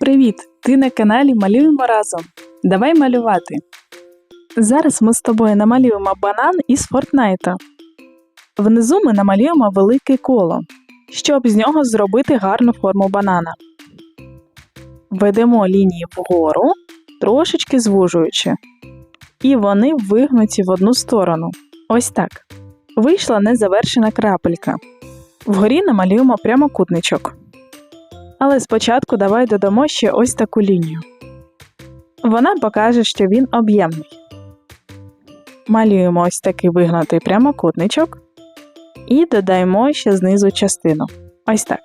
Привіт! Ти на каналі Малюємо разом. Давай малювати. Зараз ми з тобою намалюємо банан із Фортнайта. Внизу ми намалюємо велике коло, щоб з нього зробити гарну форму банана. Ведемо лінії вгору, трошечки звужуючи. І вони вигнуті в одну сторону. Ось так. Вийшла незавершена крапелька. Вгорі намалюємо прямокутничок. Але спочатку давай додамо ще ось таку лінію. Вона покаже, що він об'ємний. Малюємо ось такий вигнутий прямокутничок і додаємо ще знизу частину. Ось так.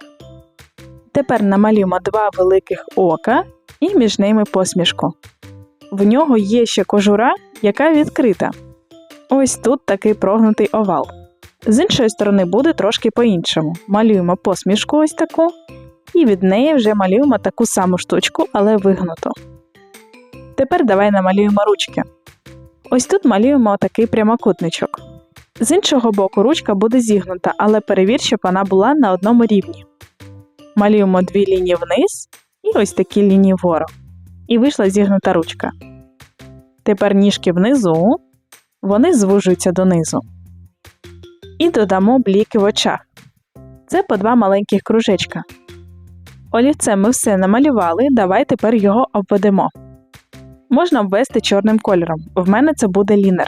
Тепер намалюємо два великих ока і між ними посмішку. В нього є ще кожура, яка відкрита. Ось тут такий прогнутий овал. З іншої сторони буде трошки по-іншому. Малюємо посмішку ось таку, і від неї вже малюємо таку саму штучку, але вигнуту. Тепер давай намалюємо ручки. Ось тут малюємо такий прямокутничок. З іншого боку, ручка буде зігнута, але перевір, щоб вона була на одному рівні. Малюємо дві лінії вниз і ось такі лінії вгору. І вийшла зігнута ручка. Тепер ніжки внизу, вони звужуються донизу. І додамо бліки в очах. Це по два маленьких кружечка. Олівцем ми все намалювали, давай тепер його обведемо. Можна обвести чорним кольором. В мене це буде лінер.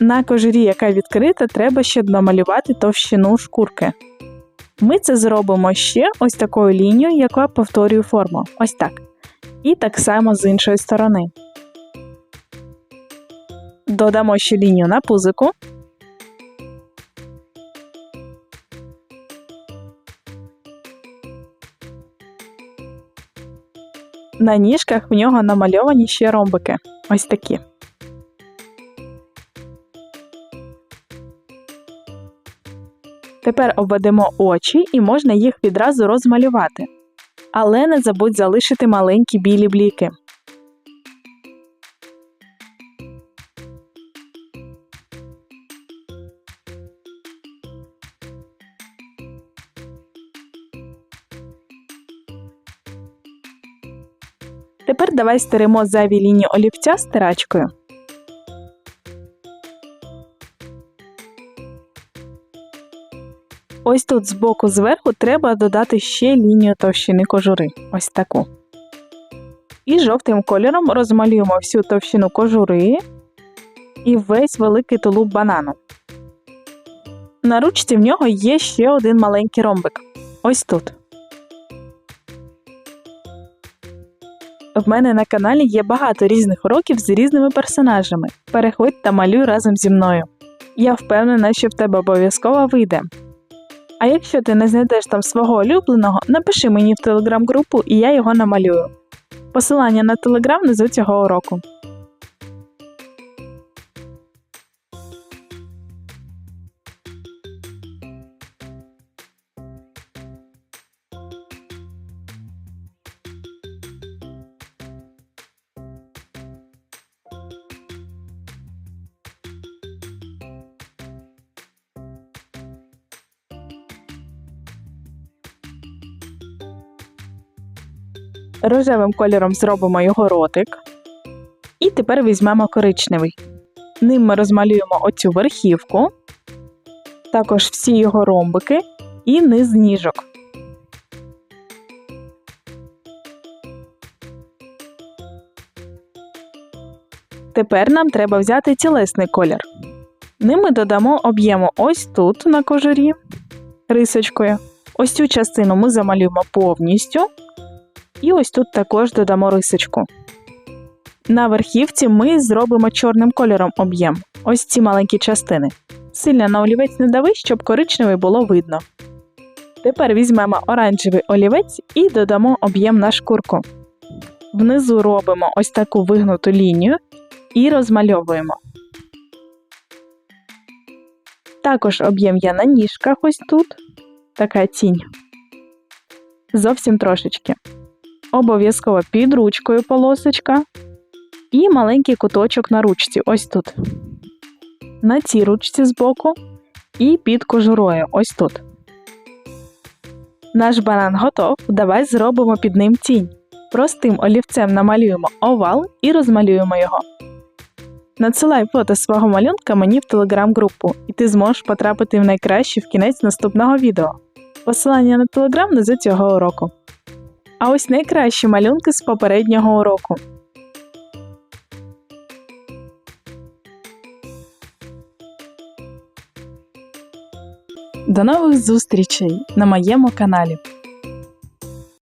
На кожурі, яка відкрита, треба ще намалювати товщину шкурки. Ми це зробимо ще ось такою лінією, яка повторює форму. Ось так. І так само з іншої сторони. Додамо ще лінію на пузику. На ніжках в нього намальовані ще ромбики. Ось такі. Тепер обведемо очі і можна їх відразу розмалювати. Але не забудь залишити маленькі білі бліки. Тепер давай стеремо зайві лінії олівця стирачкою. Ось тут збоку зверху треба додати ще лінію товщини кожури. Ось таку. І жовтим кольором розмалюємо всю товщину кожури і весь великий тулуб банану. На ручці в нього є ще один маленький ромбик. Ось тут. В мене на каналі є багато різних уроків з різними персонажами. Переходь та малюй разом зі мною. Я впевнена, що в тебе обов'язково вийде. А якщо ти не знайдеш там свого улюбленого, напиши мені в телеграм-групу і я його намалюю. Посилання на телеграм внизу цього уроку. Рожевим кольором зробимо його ротик. І тепер візьмемо коричневий. Ним ми розмалюємо оцю верхівку, також всі його ромбики і низ ніжок. Тепер нам треба взяти тілесний колір. Ним ми додамо об'єму ось тут на кожурі рисочкою. Ось цю частину ми замалюємо повністю. І ось тут також додамо рисочку. На верхівці ми зробимо чорним кольором об'єм. Ось ці маленькі частини. Сильно на олівець не дави, щоб коричневий було видно. Тепер візьмемо оранжевий олівець і додамо об'єм на шкурку. Внизу робимо ось таку вигнуту лінію і розмальовуємо. Також об'єм є на ніжках ось тут. Така тінь. зовсім трошечки. Обов'язково під ручкою полосочка і маленький куточок на ручці, ось тут. На цій ручці збоку і під кожурою, ось тут. Наш банан готов. Давай зробимо під ним тінь. Простим олівцем намалюємо овал і розмалюємо його. Надсилай фото свого малюнка мені в телеграм-групу, і ти зможеш потрапити в найкраще в кінець наступного відео. Посилання на телеграм внизу цього уроку. А ось найкращі малюнки з попереднього уроку. До нових зустрічей на моєму каналі.